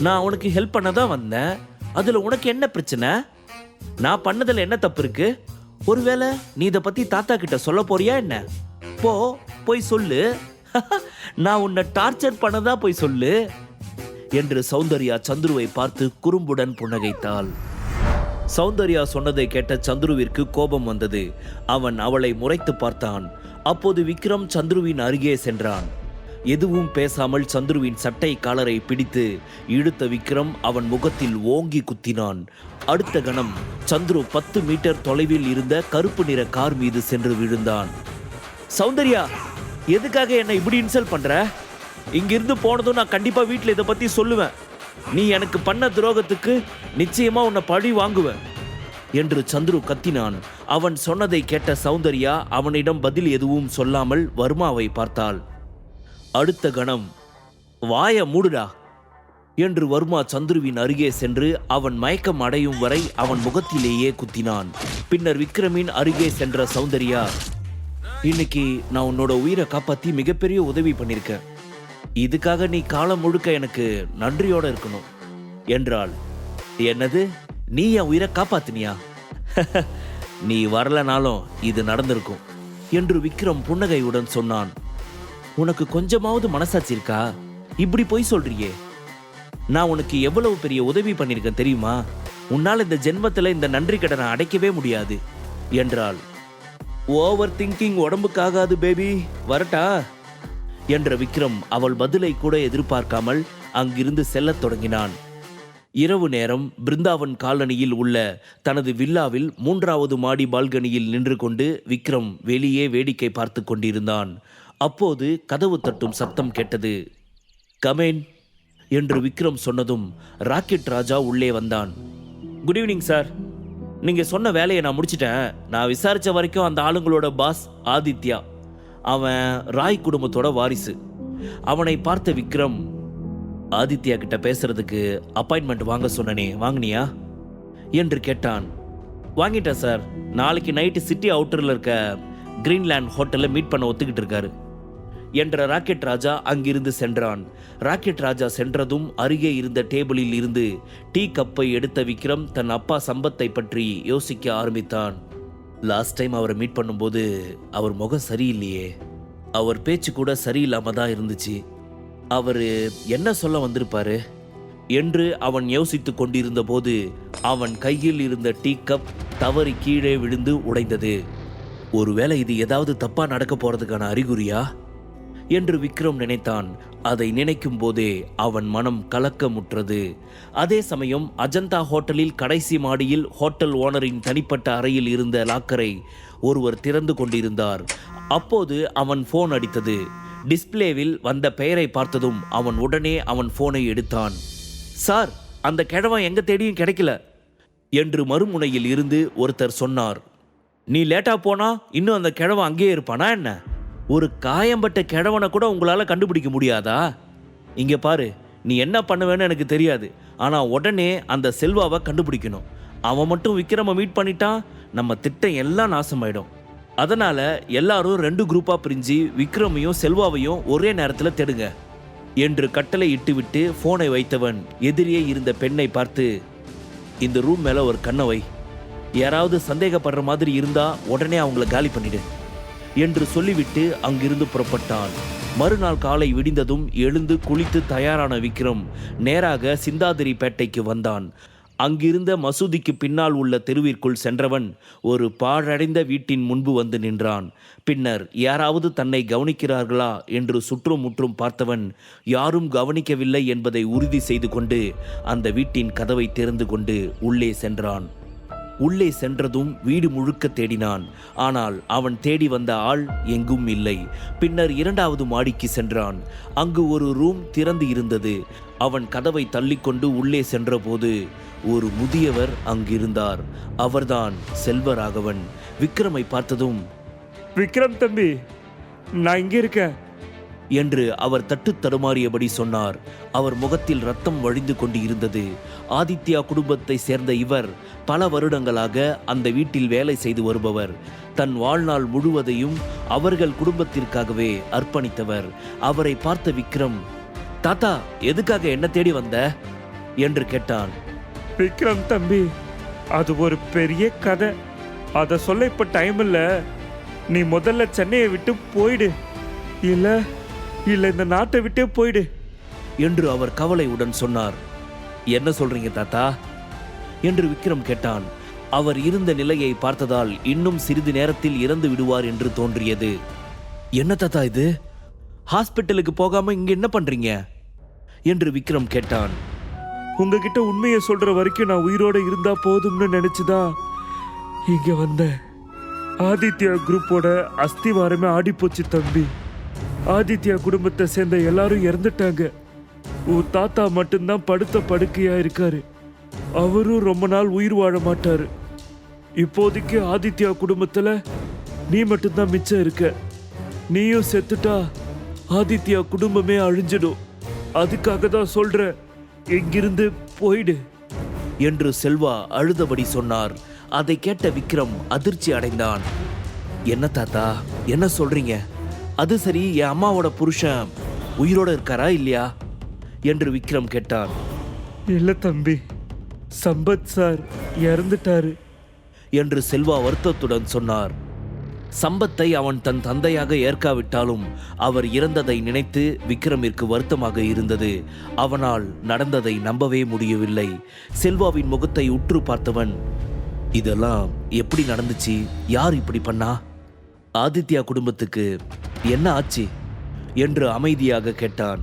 நான் உனக்கு ஹெல்ப் பண்ண தான் வந்தேன். அதில் உனக்கு என்ன பிரச்சனை? நான் பண்ணதில் என்ன தப்பு இருக்கு? ஒருவேளை நீ இதை பற்றி தாத்தா கிட்ட சொல்ல போறியா என்ன? போ போய் சொல்லு. நான் உன்னை டார்ச்சர் பண்ணதா போய் சொல்லு. என்று சௌந்தர்யா சந்துருவை பார்த்து குறும்புடன் புன்னகைத்தாள். சௌந்தர்யா சொன்னதை கேட்ட சந்துருவிற்கு கோபம் வந்தது. அவன் அவளை முறைத்து பார்த்தான். அப்போது விக்ரம் சந்துருவின் அருகே சென்றான். எதுவும் பேசாமல் சந்துருவின் சட்டை காலரை பிடித்து இழுத்த விக்ரம் அவன் முகத்தில் ஓங்கி குத்தினான். அடுத்த கணம் சந்துரு பத்து மீட்டர் தொலைவில் இருந்த கருப்பு நிற கார் மீது சென்று விழுந்தான். சௌந்தர்யா எதுக்காக என்னை இப்படி இன்சல்ட் பண்ற? இங்கிருந்து போனதும் நான் கண்டிப்பா வீட்டில் இதை பத்தி சொல்லுவேன். நீ எனக்கு பண்ண துரோகத்துக்கு நிச்சயமா உன்னை பழி வாங்குவேன் என்று சந்துரு கத்தினான். அவன் சொன்னதை கேட்ட சௌந்தர்யா அவனிடம் பதில் எதுவும் சொல்லாமல் வர்மாவை பார்த்தாள். அடுத்த கணம் வாய மூடுடா என்று வர்மா சந்துருவின் அருகே சென்று அவன் மயக்கம் அடையும் வரை அவன் முகத்திலேயே குத்தினான். பின்னர் விக்ரமின் அருகே சென்ற சௌந்தர்யா இன்னைக்கு நான் உன்னோட உயிரை காப்பாத்தி மிகப்பெரிய உதவி பண்ணியிருக்கேன் இதுக்காக நீ காலம் முழுக்க எனக்கு நன்றியோட இருக்கணும் என்றாள். என்னது? நீ என் உயிரை காப்பாத்தினியா? நீ வரலனாலும் இது நடந்திருக்கும் என்று விக்ரம் புன்னகையுடன் சொன்னான். உனக்கு கொஞ்சமாவது மனசாட்சி இருக்கா? இப்படி பொய் சொல்றியே. நான் உனக்கு எவ்வளவு பெரிய உதவி பண்ணியிருக்கேன் தெரியுமா? உன்னால் இந்த ஜென்மத்தில் இந்த நன்றி கடனை அடைக்கவே முடியாது. என்றாள். ஓவர் திங்கிங் உடம்புக்காகாது பேபி வரட்டா? என்ற விக்ரம் அவள் பதிலை கூட எதிர்பார்க்காமல் அங்கிருந்து செல்லத் தொடங்கினான். இரவு நேரம் பிருந்தாவன் காலனியில் உள்ள தனது வில்லாவில் மூன்றாவது மாடி பால்கனியில் நின்று கொண்டு விக்ரம் வெளியே வேடிக்கை பார்த்து கொண்டிருந்தான். அப்போது கதவு தட்டும் சத்தம் கேட்டது. கமேன் என்று விக்ரம் சொன்னதும் ராக்கெட் ராஜா உள்ளே வந்தான். குட் ஈவினிங் சார் நீங்க சொன்ன வேலையை நான் முடிச்சிட்டேன். நான் விசாரிச்ச வரைக்கும் அந்த ஆளுங்களோட பாஸ் ஆதித்யா. அவன் ராய் குடும்பத்தோட வாரிசு. அவனை பார்த்த விக்ரம் ஆதித்யா கிட்ட பேசுறதுக்கு அப்பாயின்மெண்ட் வாங்க சொன்னனே வாங்கினியா? என்று கேட்டான். வாங்கிட்டேன் சார் நாளைக்கு நைட்டு சிட்டி அவுட்டரில் இருக்க கிரீன்லேண்ட் ஹோட்டலில் மீட் பண்ண ஒத்துக்கிட்டு இருக்காரு. என்ற ராக்கெட் ராஜா அங்கிருந்து சென்றான். ராக்கெட் ராஜா சென்றதும் அருகே இருந்த டேபிளில் இருந்து டீ கப்பை எடுத்த விக்ரம் தன் அப்பா சம்பத்தை பற்றி யோசிக்க ஆரம்பித்தான். லாஸ்ட் டைம் அவரை மீட் பண்ணும்போது அவர் முகம் சரியில்லையே. அவர் பேச்சு கூட சரியில்லாம தான் இருந்துச்சு. அவர் என்ன சொல்ல வந்திருப்பாரு? என்று அவன் யோசித்துக் கொண்டிருந்த போது அவன் கையில் இருந்த டீ கப் தவறி கீழே விழுந்து உடைந்தது. ஒருவேளை இது ஏதாவது தப்பா நடக்க போறதுக்கான அறிகுறியா? என்று விக்ரம் நினைத்தான். அதை நினைக்கும் போதே அவன் மனம் கலக்கமுற்றது. அதே சமயம் அஜந்தா ஹோட்டலில் கடைசி மாடியில் ஹோட்டல் ஓனரின் தனிப்பட்ட அறையில் இருந்த லாக்கரை ஒருவர் திறந்து கொண்டிருந்தார். அப்போது அவன் போன் அடித்தது. டிஸ்பிளேவில் வந்த பெயரை பார்த்ததும் அவன் உடனே அவன் போனை எடுத்தான். சார் அந்த கிழவன் எங்க தேடியும் கிடைக்கல. என்று மறுமுனையில் இருந்து ஒருத்தர் சொன்னார். நீ லேட்டா போனா? இன்னும் அந்த கிழவன் அங்கேயே இருப்பானா என்ன? ஒரு காயம்பட்ட கிழவனை கூட உங்களால் கண்டுபிடிக்க முடியாதா? இங்கே பாரு நீ என்ன பண்ணுவேன்னு எனக்கு தெரியாது. ஆனால் உடனே அந்த செல்வாவை கண்டுபிடிக்கணும். அவன் மட்டும் விக்ரம மீட் பண்ணிட்டான் நம்ம திட்டம் எல்லாம் நாசமாயிடும். அதனால எல்லாரும் ரெண்டு குரூப்பாக பிரிஞ்சு விக்ரமையும் செல்வாவையும் ஒரே நேரத்தில் தேடுங்க என்று கட்டளை இட்டுவிட்டு ஃபோனை வைத்தவன் எதிரியே இருந்த பெண்ணை பார்த்து இந்த ரூம் மேலே ஒரு கண்ணை வை. யாராவது சந்தேகப்படுற மாதிரி இருந்தா உடனே அவங்கள காலி பண்ணிடு. என்று சொல்லிவிட்டு அங்கிருந்து புறப்பட்டான். மறுநாள் காலை விடிந்ததும் எழுந்து குளித்து தயாரான விக்ரம் நேராக சிந்தாதிரி பேட்டைக்கு வந்தான். அங்கிருந்த மசூதிக்கு பின்னால் உள்ள தெருவிற்குள் சென்றவன் ஒரு பாழடைந்த வீட்டின் முன்பு வந்து நின்றான். பின்னர் யாராவது தன்னை கவனிக்கிறார்களா என்று சுற்றும் முற்றும் பார்த்தவன் யாரும் கவனிக்கவில்லை என்பதை உறுதி செய்து கொண்டு அந்த வீட்டின் கதவை திறந்து கொண்டு உள்ளே சென்றான். உள்ளே சென்றதும் வீடு முழுக்க தேடினான். ஆனால் அவன் தேடி வந்த ஆள் எங்கும் இல்லை. பின்னர் இரண்டாவது மாடிக்கு சென்றான். அங்கு ஒரு ரூம் திறந்து இருந்தது. அவன் கதவை தள்ளிக்கொண்டு உள்ளே சென்றபோது ஒரு முதியவர் அங்கிருந்தார். அவர்தான் செல்வராகவன். விக்ரமை பார்த்ததும் விக்ரம் தம்பி நான் இங்கே இருக்கேன். என்று அவர் தட்டு தடுமாறியபடி சொன்னார். அவர் முகத்தில் ரத்தம் வழிந்து கொண்டு இருந்தது ஆதித்யா குடும்பத்தை சேர்ந்த இவர் பல வருடங்களாக அந்த வீட்டில் வேலை செய்து வருபவர். தன் வாழ்நாள் முழுவதையும் அவர்கள் குடும்பத்திற்காகவே அர்ப்பணித்தவர். அவரை பார்த்த விக்ரம் தாத்தா எதுக்காக என்ன தேடி வந்த? என்று கேட்டான். விக்ரம் தம்பி அது ஒரு பெரிய கதை. அதை சொல்ல இப்ப டைம் இல்ல. நீ முதல்ல சென்னையை விட்டு போயிடு. இல்ல இல்ல இந்த நாட்டை விட்டே போயிடு. என்று அவர் கவலையுடன் சொன்னார். என்ன சொல்றீங்க தாத்தா? என்று விக்ரம் கேட்டான். அவர் இருந்த நிலையை பார்த்ததால் இன்னும் சிறிது நேரத்தில் இறந்து விடுவார் என்று தோன்றியது. என்ன தாத்தா இது? ஹாஸ்பிட்டலுக்கு போகாம இங்க என்ன பண்றீங்க? என்று விக்ரம் கேட்டான். உங்ககிட்ட உண்மையை சொல்ற வரைக்கும் நான் உயிரோட இருந்தா போதும்னு நினைச்சுதான் இங்க வந்தேன் ஆதித்யா குரூப்போட அஸ்திவாரமே ஆடி போச்சு தம்பி. ஆதித்யா குடும்பத்தை சேர்ந்த எல்லாரும் இறந்துட்டாங்க. உன் தாத்தா மட்டும்தான் படுத்த படுக்கையா இருக்காரு. அவரும் ரொம்ப நாள் உயிர் வாழ மாட்டாரு. இப்போதைக்கு ஆதித்யா குடும்பத்துல நீ மட்டும்தான் மிச்சம் இருக்க. நீயும் செத்துட்டா ஆதித்யா குடும்பமே அழிஞ்சிடும். அதுக்காக தான் சொல்ற இங்கிருந்து போயிடு. என்று செல்வா அழுதபடி சொன்னார். அதை கேட்ட விக்ரம் அதிர்ச்சி அடைந்தான். என்ன தாத்தா என்ன சொல்றீங்க? அது சரி என் அம்மாவோட புருஷன் உயிரோட இருக்காரா இல்லையா? என்று விக்ரம் கேட்டான். இல்ல தம்பி சம்பத் சார் இறந்துட்டாரு. என்று செல்வா வருத்தத்துடன் சொன்னார். சம்பத்தை அவன் தன் தந்தையாக ஏற்காவிட்டாலும் அவர் இறந்ததை நினைத்து விக்ரமிற்கு வருத்தமாக இருந்தது. அவனால் நடந்ததை நம்பவே முடியவில்லை. செல்வாவின் முகத்தை உற்று பார்த்தவன் இதெல்லாம் எப்படி நடந்துச்சு? யார் இப்படி பண்ணா? ஆதித்யா குடும்பத்துக்கு என்ன ஆச்சு? என்று அமைதியாக கேட்டான்.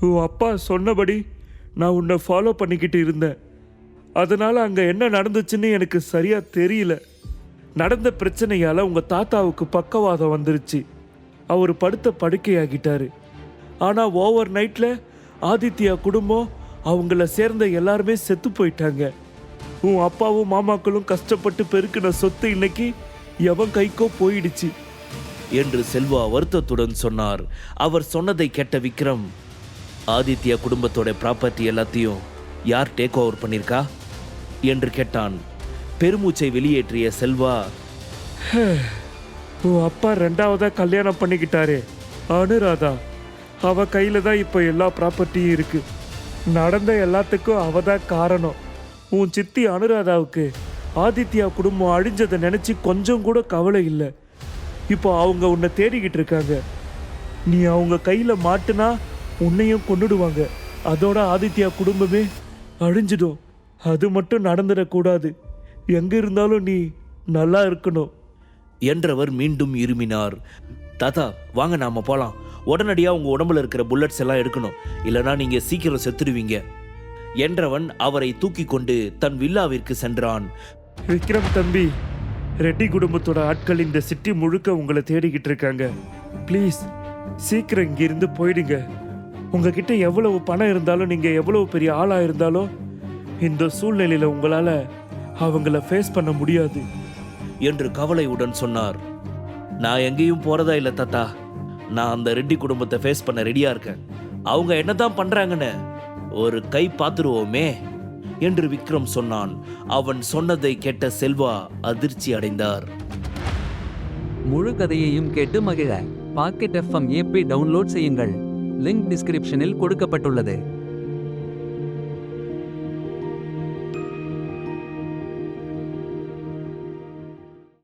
உன் அப்பா சொன்னபடி நான் உன்னை ஃபாலோ பண்ணிக்கிட்டு இருந்தேன். அதனால் அங்கே என்ன நடந்துச்சுன்னு எனக்கு சரியாக தெரியல. நடந்த பிரச்சனையால் உங்கள் தாத்தாவுக்கு பக்கவாதம் வந்துருச்சு. அவர் படுத்த படுக்கையாகிட்டார். ஆனால் ஓவர் நைட்டில் ஆதித்யா குடும்பம் அவங்கள சேர்ந்த எல்லாருமே செத்து போயிட்டாங்க. உன் அப்பாவும் மாமாக்களும் கஷ்டப்பட்டு பெருக்கின சொத்து இன்னைக்கு எவன் கைக்கோ போயிடுச்சு. என்று செல்வா வருத்தத்துடன் சொன்னார். அவர் சொன்னதை கேட்ட விக்ரம் ஆதித்யா குடும்பத்தோட ப்ராப்பர்ட்டி எல்லாத்தையும் யார் டேக் ஓவர் பண்ணியிருக்கா என்று கேட்டான். பெருமூச்சை வெளியேற்றிய செல்வா உன் அப்பா ரெண்டாவதா கல்யாணம் பண்ணிக்கிட்டாரு. அனுராதா அவ கையில தான் இப்போ எல்லா ப்ராப்பர்ட்டியும் இருக்கு. நடந்த எல்லாத்துக்கும் அவ தான் காரணம். உன் சித்தி அனுராதாவுக்கு ஆதித்யா குடும்பம் அழிஞ்சதை நினைச்சு கொஞ்சம் கூட கவலை இல்லை. இப்போ அவங்க உன்னை தேடிக்கிட்டு இருக்காங்க. நீ அவங்க கையில மாட்டுனா உன்னையும் கொன்னுடுவாங்க. அதோட ஆதித்யா குடும்பமே அழிஞ்சிடும். அது மட்டும் நடந்துடக்கூடாது. எங்க இருந்தாலும் நீ நல்லா இருக்கணும். என்றவர் மீண்டும் இருமினார். தாத்தா வாங்க நாம போலாம். உடனடியா உங்க உடம்புல இருக்கிற புல்லட்ஸ் எல்லாம் எடுக்கணும். இல்லனா நீங்க சீக்கிரம் செத்துடுவீங்க. என்றவன் அவரை தூக்கி கொண்டு தன் வில்லாவிற்கு சென்றான். விக்ரம் தம்பி ரெட்டி குடும்பத்தோட ஆட்கள் இந்த சிட்டி முழுக்க உங்களை தேடிக்கிட்டு இருக்காங்க. ப்ளீஸ் சீக்கிரம் இங்கிருந்து போயிடுங்க. உங்ககிட்ட எவ்வளவு பணம் இருந்தாலும் நீங்கள் எவ்வளவு பெரிய ஆளாக இருந்தாலும் இந்த சூழ்நிலையில் உங்களால் அவங்கள ஃபேஸ் பண்ண முடியாது. என்று கவலையுடன் சொன்னார். நான் எங்கேயும் போகிறதா இல்லை தாத்தா. நான் அந்த ரெட்டி குடும்பத்தை ஃபேஸ் பண்ண ரெடியாக இருக்கேன். அவங்க என்னதான் பண்ணுறாங்கன்னு ஒரு கை பார்த்துருவோமே. என்று விக்ரம் சொன்னான். அவன் சொன்னதை கேட்ட செல்வா அதிர்ச்சி அடைந்தார். முழு கதையையும் கேட்டு மகிழ. பாக்கெட் எஃப்எம் ஏபி டவுன்லோட் செய்யுங்கள். லிங்க் டிஸ்கிரிப்ஷனில் கொடுக்கப்பட்டுள்ளது.